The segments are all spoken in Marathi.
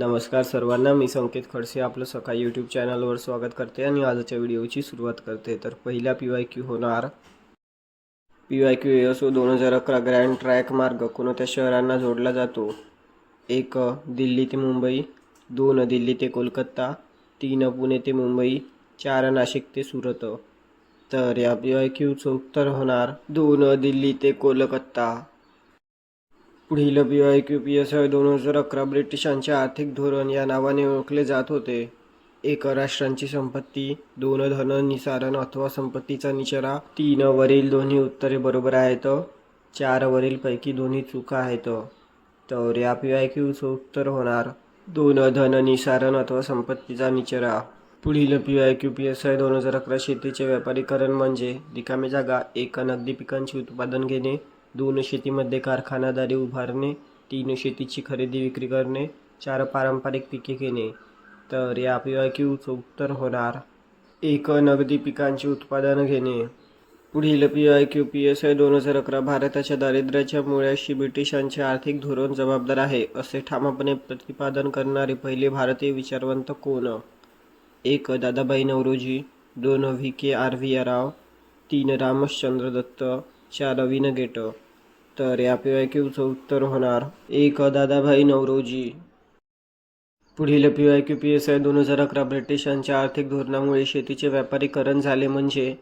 नमस्कार सर्वांना मी संकेत खडसे आपलं सकाळी यूट्यूब चॅनलवर स्वागत करते आणि आजच्या व्हिडिओची सुरुवात करते. तर पहिला पी वाय क्यू होणार. P Y Q S O दोन हजार अकरा ग्रँड ट्रॅक मार्ग. कोणत्या शहरांना जोडला जातो? एक दिल्ली ते मुंबई. दोन दिल्ली ते कोलकाता. तीन पुणे ते मुंबई. चार नाशिक ते सुरत. तर या पी वाय क्यूचं उत्तर होणार. दोन दिल्ली ते कोलकाता. पुढील P Y Q P S I दोन हजार अकरा ब्रिटिशांचे आर्थिक धोरण या नावाने ओळखले जात होते. एक राष्ट्रांची संपत्ती दोन धन निसारण अथवा संपत्तीचा निचरा तीन वरील दोन्ही उत्तरे बरोबर आहेत चार वरील पैकी दोन्ही चुका आहेत. तर या पी वाय क्यूचं उत्तर होणार. दोन धन निसारण अथवा संपत्तीचा निचरा. पुढील P Y Q P S I दोन हजार अकरा शेतीचे व्यापारीकरण म्हणजे रिकामी जागा एक नगदी पिकांचे उत्पादन घेणे दोन शेतीमध्ये कारखानादारी उभारणे तीन शेतीची खरेदी विक्री करणे चार पारंपरिक पिके घेणे. तर या पी वाय उत्तर होणार. एक नगदी पिकांचे उत्पादन घेणे. पुढील P I Q P S I दोन हजार अकरा भारताच्या दारिद्र्याच्या मुळाशी ब्रिटिशांचे आर्थिक धोरण जबाबदार आहे असे ठामपणे प्रतिपादन करणारे पहिले भारतीय विचारवंत कोण? एक दादाबाई नवरोजी. दोन V K R V Rao तीन रामचंद्र दत्त. चार गेट तर या पी वाय क्यूचं उत्तर होणार. एक दादाभाई नवरोजी. पुढील P Y Q P S I दोन हजार अकरा ब्रिटिशांच्या आर्थिक धोरणामुळे शेतीचे व्यापारीकरण झाले म्हणजे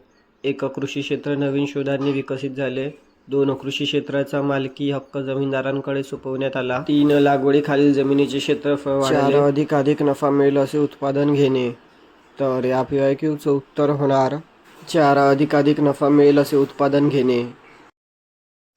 एक कृषी क्षेत्र नवीन शोधांनी विकसित झाले. दोन कृषी क्षेत्राचा मालकी हक्क जमीनदारांकडे सोपवण्यात आला. तीन लागवडीखालील जमिनीचे क्षेत्रफळ चार अधिक अधिक नफा मिळेल असे उत्पादन घेणे. तर या पी वाय क्यूचं उत्तर होणार. चार अधिक अधिक नफा मिळेल असे उत्पादन घेणे.